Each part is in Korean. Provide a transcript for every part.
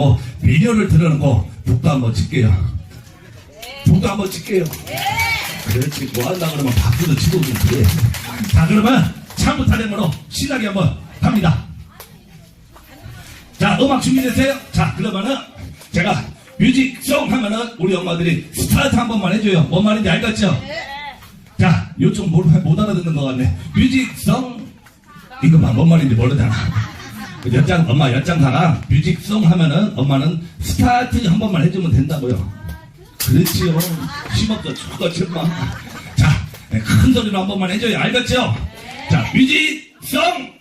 하고 비디오를 틀어놓고 북도 한번 칠게요. 북도 한번 칠게요. 그렇지 뭐 한다 그러면 박수도 치고 좀 그래. 자 그러면 참부타령으로 신나게 한번 갑니다. 자 음악 준비됐어요? 자 그러면은 제가 뮤직 송 하면은 우리 엄마들이 스타트 한 번만 해줘요. 뭔 말인지 알겠죠? 자 요쪽 못, 못 알아듣는 것 같네. 뮤직 송 이거 봐, 뭔 말인지 모르잖아. 그 연장, 엄마 연장사랑 뮤직송 하면은 엄마는 스타트 한 번만 해주면 된다고요. 그렇지요. 심었어, 죽었지, 엄마. 자, 네, 큰 소리로 한 번만 해줘요. 알겠죠? 자, 뮤직송!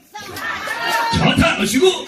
좋다, 하시고,